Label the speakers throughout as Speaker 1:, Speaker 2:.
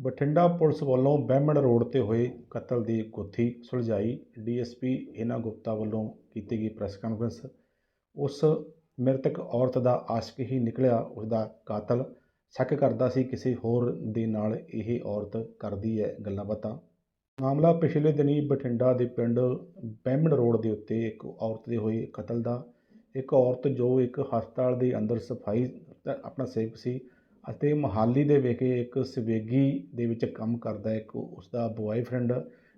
Speaker 1: Bathinda police ਵੱਲੋਂ ਬਹਿਮਣ road ਤੇ ਹੋਏ ਕਤਲ ਦੀ ਗੁੱਥੀ ਸੁਲਝਾਈ। ਡੀਐਸਪੀ ਹੀਨਾ ਗੁਪਤਾ ਵੱਲੋਂ ਕੀਤੀ ਗਈ ਪ੍ਰੈਸ ਕਾਨਫਰੰਸ। ਉਸ ਮ੍ਰਿਤਕ ਔਰਤ ਦਾ ਆਸ਼ਕ ਹੀ ਨਿਕਲਿਆ ਉਸ ਦਾ ਕਾਤਲ ਸ਼ੱਕ ਕਰਦਾ ਸੀ। ਕਿਸੇ ਹੋਰ ਦੇ ਨਾਲ ਇਹ ਔਰਤ ਕਰਦੀ ਹੈ ਗੱਲਾਂ ਬਾਤਾਂ। ਮਾਮਲਾ ਪਿਛਲੇ ਦਿਨੀ ਬਠਿੰਡਾ ਦੇ ਪਿੰਡ ਬਹਿਮਣ ਰੋਡ ਦੇ ਉੱਤੇ ਇੱਕ ਔਰਤ ਦੇ ਹੋਏ ਕਤਲ ਦਾ। ਇੱਕ ਔਰਤ ਜੋ ਇੱਕ ਹਸਪਤਾਲ ਦੇ ਅੰਦਰ ਸਫ਼ਾਈ, ਆਪਣਾ ਸੇਵਕ ਸੀ ਅਤੇ ਮਹਾਲੀ ਦੇ ਵਿਖੇ ਇੱਕ ਸਵੀਗੀ ਦੇ ਵਿੱਚ ਕੰਮ ਕਰਦਾ ਇੱਕ ਉਸ ਦਾ ਬੁਆਏਫ੍ਰੈਂਡ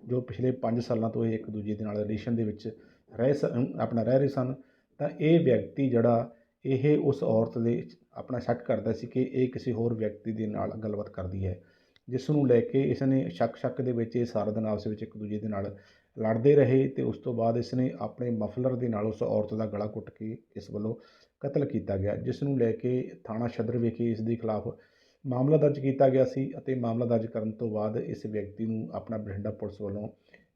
Speaker 1: ਜੋ ਪਿਛਲੇ 5 ਸਾਲਾਂ ਤੋਂ ਇਹ ਇੱਕ ਦੂਜੇ ਦੇ ਨਾਲ ਰਿਲੇਸ਼ਨ ਦੇ ਵਿੱਚ ਰਹਿ ਸ- ਆਪਣਾ ਰਹਿ ਰਹੇ ਸਨ। ਤਾਂ ਇਹ ਵਿਅਕਤੀ ਜਿਹੜਾ ਇਹ ਉਸ ਔਰਤ ਦੇ ਆਪਣਾ ਸ਼ੱਕ ਕਰਦਾ ਸੀ ਕਿ ਇਹ ਕਿਸੇ ਹੋਰ ਵਿਅਕਤੀ ਦੇ ਨਾਲ ਗੱਲਬਾਤ ਕਰਦੀ ਹੈ। ਜਿਸ ਨੂੰ ਲੈ ਕੇ ਇਸ ਨੇ ਸ਼ੱਕ ਸ਼ੱਕ ਦੇ ਵਿੱਚ ਇਹ ਸਾਰਾ ਦਿਨ ਆਪਸ ਵਿੱਚ ਇੱਕ ਦੂਜੇ ਦੇ ਨਾਲ ਲੜਦੇ ਰਹੇ ਤੇ ਉਸ ਤੋਂ ਬਾਅਦ ਇਸ ਨੇ ਆਪਣੇ ਮਫਲਰ ਦੇ ਨਾਲ ਉਸ ਔਰਤ ਦਾ ਗਲਾ ਘੁੱਟ ਕੇ ਇਸ ਵੱਲੋਂ ਕਤਲ ਕੀਤਾ ਗਿਆ, ਜਿਸ ਨੂੰ ਲੈ ਕੇ ਥਾਣਾ ਸ਼ਦਰ ਵਿਖੇ ਇਸ ਦੇ ਖਿਲਾਫ ਮਾਮਲਾ ਦਰਜ ਕੀਤਾ ਗਿਆ ਸੀ ਅਤੇ ਮਾਮਲਾ ਦਰਜ ਕਰਨ ਤੋਂ ਬਾਅਦ ਇਸ ਵਿਅਕਤੀ ਨੂੰ ਆਪਣਾ ਬਠਿੰਡਾ ਪੁਲਿਸ ਵੱਲੋਂ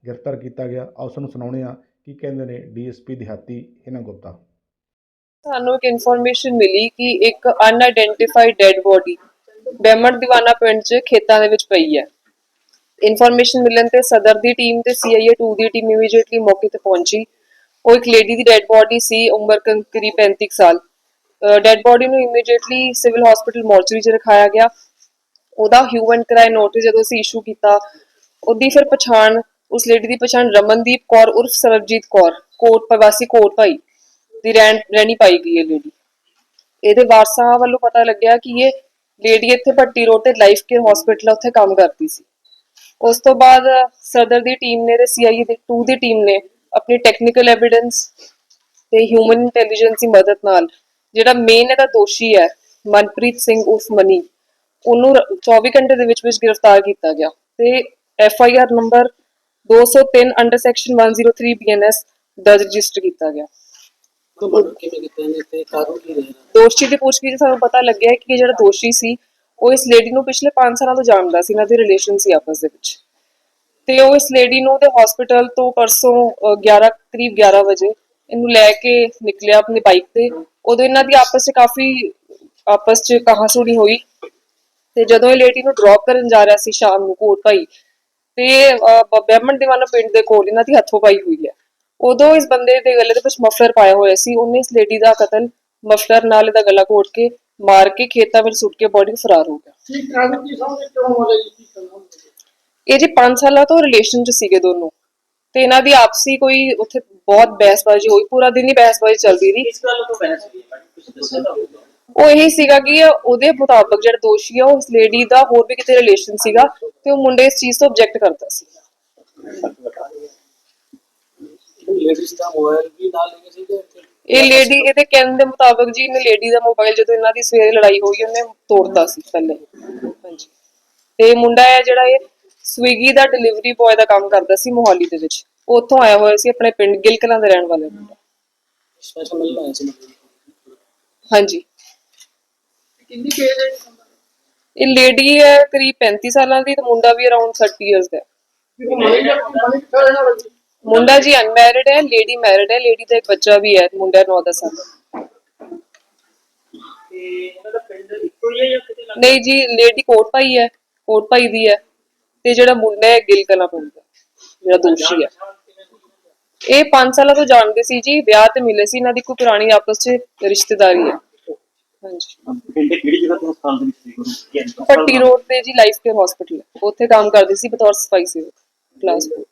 Speaker 1: ਗ੍ਰਿਫਤਾਰ ਕੀਤਾ ਗਿਆ। ਆਓ ਸਾਨੂੰ ਸੁਣਾਉਂਦੇ ਹਾਂ ਕੀ ਕਹਿੰਦੇ ਨੇ ਡੀਐਸਪੀ ਦਿਹਾਤੀ ਹਿਨਾ ਗੁਪਤਾ।
Speaker 2: ਸਾਨੂੰ ਇੱਕ ਇਨਫੋਰਮੇਸ਼ਨ ਮਿਲੀ ਕਿ ਇੱਕ unidentified dead body Baimar Diwana ਪਿੰਡ 'ਚ ਖੇਤਾਂ ਦੇ ਵਿੱਚ ਪਈ ਹੈ। ਇਨਫੋਰਮੇਸ਼ਨ ਮਿਲਣ ਤੇ ਸਦਰ ਦੀ ਟੀਮ ਤੇ ਸੀਆਈਏ 2 ਦੀ ਟੀਮ ਇਮੀਡੀਏਟਲੀ ਮੌਕੇ ਤੇ ਪਹੁੰਚੀ। ਉਹ ਇੱਕ ਲੇਡੀ ਦੀ ਡੈਡ ਬੋਡੀ ਸੀ, ਉਮਰ ਕਰੀਬ 35 ਸਾਲ। ਡੈਡ ਬੋਡੀ ਨੂੰ ਇਮੀਡੀਏਟਲੀ ਸਿਵਲ ਹਸਪੀਟਲ ਮੋਰਚਰੀ 'ਚ ਰਖਾਇਆ ਗਿਆ। ਉਹਦਾ ਹਿਊਮਨ ਕਰਾਈ ਨੋਟਿਸ ਜਦੋਂ ਅਸੀਂ ਇਸ਼ੂ ਕੀਤਾ, ਉਹਦੀ ਫਿਰ ਪਛਾਣ, ਉਸ ਲੇਡੀ ਦੀ ਪਛਾਣ ਰਮਨਦੀਪ ਕੌਰ ਉਰਫ ਸਰਬਜੀਤ ਕੌਰ, ਕੋਟ, ਪ੍ਰਵਾਸੀ ਕੋਟ ਭਾਈ ਦੀ ਰਹਿਣ, ਰਹਿਣੀ ਪਾਈ ਗਈ ਹੈ ਲੇਡੀ ਇਹਦੇ ਵਾਰਸਾਂ ਵੱਲੋਂ ਪਤਾ ਲੱਗਿਆ ਕਿ ਇਹ ਲੇਡੀ ਇੱਥੇ ਭੱਟੀ ਰੋਡ ਤੇ ਲਾਈਫ ਕੇਅਰ ਹਸਪੀਟਲ ਉੱਥੇ ਕੰਮ ਕਰਦੀ ਸੀ। ਉਸ ਤੋਂ ਬਾਅਦ ਸਦਰ ਦੀ ਟੀਮ ਨੇ ਤੇ ਸੀਆਈਏ ਦੀ 2 ਦੀ ਟੀਮ ਨੇ ਆਪਣੀ ਟੈਕਨੀਕਲ ਐਵੀਡੈਂਸ ਤੇ ਹਿਊਮਨ ਇੰਟੈਲੀਜੈਂਸ ਦੀ ਮਦਦ ਨਾਲ ਜਿਹੜਾ ਮੇਨ ਇਹਦਾ ਦੋਸ਼ੀ ਹੈ, ਮਨਪ੍ਰੀਤ ਸਿੰਘ ਉਰਫ ਮਨੀ, ਉਹਨੂੰ ਰ- 24 ਘੰਟੇ ਦੇ ਵਿੱਚ ਵਿੱਚ ਗ੍ਰਿਫਤਾਰ ਕੀਤਾ ਗਿਆ ਤੇ F I R number 203 under section 103 BNS ਦਰਜ ਰਜਿਸਟਰ ਕੀਤਾ ਗਿਆ।
Speaker 3: ਕਮਾਂਡ ਕਿਵੇਂ ਕੀਤੇ ਨੇ ਤੇ ਕਾਰਨ ਕੀ ਰਹੇ?
Speaker 2: ਦੋਸ਼ੀ ਦੀ ਪੁੱਛਗਿੱਛ 'ਚ ਸਾਨੂੰ ਪਤਾ ਲੱਗਿਆ ਕਿ ਇਹ ਜਿਹੜਾ ਦੋਸ਼ੀ ਸੀ ਉਹ ਇਸ ਲੇਡੀ ਨੂੰ ਪਿਛਲੇ 5 ਸਾਲਾਂ ਤੋਂ ਜਾਣਦਾ ਸੀ ਇਹਨਾਂ ਦੇ ਰਿਲੇਸ਼ਨ ਸੀ ਆਪਸ ਦੇ ਵਿੱਚ। ਤੇ ਉਹ ਇਸ ਲੇਡੀ ਨੂੰ ਉਹਦੇ ਹਸਪੀਟਲ ਤੋਂ ਪਰਸੋਂ ਅਹ, 11 ਕਰੀਬ 11 ਵਜੇ ਇਹਨੂੰ ਲੈ ਕੇ ਨਿਕਲਿਆ ਆਪਣੀ ਬਾਈਕ ਤੇ। ਉਦੋਂ ਇਹਨਾਂ ਦੀ ਆਪਸ 'ਚ ਕਾਫੀ ਆਪਸ 'ਚ ਕਹਾਸੁਣੀ ਹੋਈ। ਤੇ ਜਦੋਂ ਇਹ ਲੇਡੀ ਨੂੰ ਡ੍ਰੌਪ ਕਰਨ ਜਾ ਰਿਹਾ ਸੀ ਸ਼ਾਮ ਨੂੰ ਕੋਟ ਭਾਈ ਤੇ ਅਹ, ਬ- ਦੀਵਾਨਾ ਪਿੰਡ ਦੇ ਕੋਲ ਇਹਨਾਂ ਦੀ ਹੱਥੋਂ ਪਾਈ ਹੋਈ ਹੈ। ਉਦੋਂ ਇਸ ਬੰਦੇ ਦੇ ਗਲੇ ਦੇ ਵਿੱਚ ਮਫਲਰ ਪਾਇਆ ਹੋਇਆ ਸੀ। ਉਹਨੇ ਇਸ ਲੇਡੀ ਦਾ ਕਤਲ ਮਫਲਰ ਨਾਲ ਇਹਦਾ ਗਲਾ ਘੋਟ ਕੇ ਮਾਰ ਕੇ ਖੇਤਾਂ ਵਿੱਚ ਸੁੱਟ ਕੇ ਬੋਡੀ ਫਰਾਰ ਹੋ ਗਿਆ।
Speaker 3: ਕੀ ਕਾਰਨ ਕੀ ਸਮਝ ਕਿਉਂ ਹੋ ਰਹੀ ਕੀ ਕਰਨਾ
Speaker 2: ਇਹ ਜੀ 5 ਸਾਲਾਂ ਤੋਂ ਰਿਲੇਸ਼ਨ 'ਚ ਸੀਗੇ ਦੋਨੋਂ। ਤੇ ਇਹਨਾਂ ਦੀ ਆਪਸੀ ਕੋਈ ਉੱਥੇ ਬਹੁਤ ਬਹਿਸਬਾਜ਼ੀ ਹੋਈ। ਪੂਰਾ ਦਿਨ ਹੀ ਬਹਿਸਬਾਜ਼ੀ ਚੱਲਦੀ ਰਹੀ।
Speaker 3: ਇਸ ਗੱਲ ਤੋਂ ਬਹਿਸ ਹੋਈ? ਹੈ ਕੁਝ ਦੱਸੋ ਤਾਂ
Speaker 2: ਉਹ ਇਹੀ ਸੀਗਾ ਕਿ ਉਹਦੇ ਮੁਤਾਬਕ ਜਿਹੜਾ ਦੋਸ਼ੀ ਆ ਉਹ ਉਸ ਲੇਡੀ ਦਾ ਹੋਰ ਵੀ ਕਿਤੇ ਰਿਲੇਸ਼ਨ ਸੀਗਾ ਤੇ ਉਹ ਮੁੰਡੇ ਇਸ ਚੀਜ਼ ਤੋਂ ਆਬਜੈਕਟ ਕਰਦਾ ਸੀ
Speaker 3: ਲੇਡੀਜ਼ ਦਾ ਮੋਬਾਈਲ ਵੀ ਨਾਲ ਲੈ ਕੇ ਸੀ ਤੇ
Speaker 2: ਇਹ ਲੇਡੀ ਇਹਦੇ ਕਹਿਣ ਦੇ ਮੁਤਾਬਕ ਜੀ ਇਹਨੇ ਲੇਡੀ ਦਾ ਮੋਬਾਈਲ ਜਦੋਂ ਇਹਨਾਂ ਦੀ ਸਵੇਰੇ ਲੜਾਈ ਹੋਈ ਉਹਨੇ ਤੋੜਤਾ ਸੀ ਪਹਿਲੇ। ਹਾਂਜੀ। ਤੇ ਮੁੰਡਾ ਹੈ ਜਿਹੜਾ ਇਹ ਸਵੀਗੀ ਦਾ ਡਿਲੀਵਰੀ ਬॉय ਦਾ ਕੰਮ ਕਰਦਾ ਸੀ ਮੋਹਾਲੀ ਦੇ ਵਿੱਚ। ਉੱਥੋਂ ਆਇਆ ਹੋਇਆ ਸੀ ਆਪਣੇ ਪਿੰਡ ਗਿਲਕਲਾਂ ਦਾ ਰਹਿਣ ਵਾਲਾ ਮੁੰਡਾ।
Speaker 3: ਸਪੈਸ਼ਲ ਮਿਲਣਾ ਹੈ ਸੀ
Speaker 2: ਹਾਂਜੀ।
Speaker 3: ਕਿੰਨੀ ਕੇਜ ਹੈ
Speaker 2: ਇਹ ਲੇਡੀ ਹੈ ਕਰੀਬ 35 ਸਾਲਾਂ ਦੀ ਤੇ ਮੁੰਡਾ ਵੀ ਅਰਾਊਂਡ 30 ਇਅਰਸ ਦਾ ਹੈ। ਮੁੰਡਾ ਜੀ ਅਨਮੈਰਿਡ ਹੈ ਲੇਡੀ ਮੈਰਿਡ ਹੈ ਲੇਡੀ ਦਾ ਇੱਕ ਬੱਚਾ ਵੀ ਹੈ ਮੁੰਡਾ 9-10 ਸਾਲ ਦਾ।
Speaker 3: ਤੇ ਇਹਨਾਂ ਦਾ ਪਿੰਡ ਇੱਕੋ ਹੀ ਹੈ ਜਾਂ ਕਿਤੇ
Speaker 2: ਨਹੀਂ ਜੀ ਲੇਡੀ ਕੋਟ ਭਾਈ ਹੈ ਕੋਟ ਭਾਈ ਦੀ ਹੈ ਤੇ ਜਿਹੜਾ ਮੁੰਡਾ ਹੈ ਗਿਲਕਲਾਂ ਪਿੰਡ ਦਾ ਜਿਹੜਾ ਦੋਸ਼ੀ ਹੈ। ਇਹ 5 ਸਾਲਾਂ ਤੋਂ ਜਾਣਦੇ ਸੀ ਜੀ ਵਿਆਹ ਤੇ ਮਿਲੇ ਸੀ ਇਹਨਾਂ ਦੀ ਕੋਈ ਪੁਰਾਣੀ ਆਪਸ ਵਿੱਚ ਰਿਸ਼ਤੇਦਾਰੀ ਹੈ। ਹਾਂਜੀ।
Speaker 4: ਪਿੰਡ ਕਿਹੜੀ ਜਗ੍ਹਾ ਤੋਂ ਹਸਪਤਾਲ ਦੇ ਵਿੱਚ ਸੀ?
Speaker 2: ਪੱਟੀ ਰੋਡ ਤੇ ਜੀ ਲਾਈਫ ਕੇਅਰ ਹਸਪੀਟਲ ਉੱਥੇ ਕੰਮ ਕਰਦੀ ਸੀ ਬਤੌਰ ਸਫ਼ਾਈ ਸੇਵਕ ਕਲਾਸ 4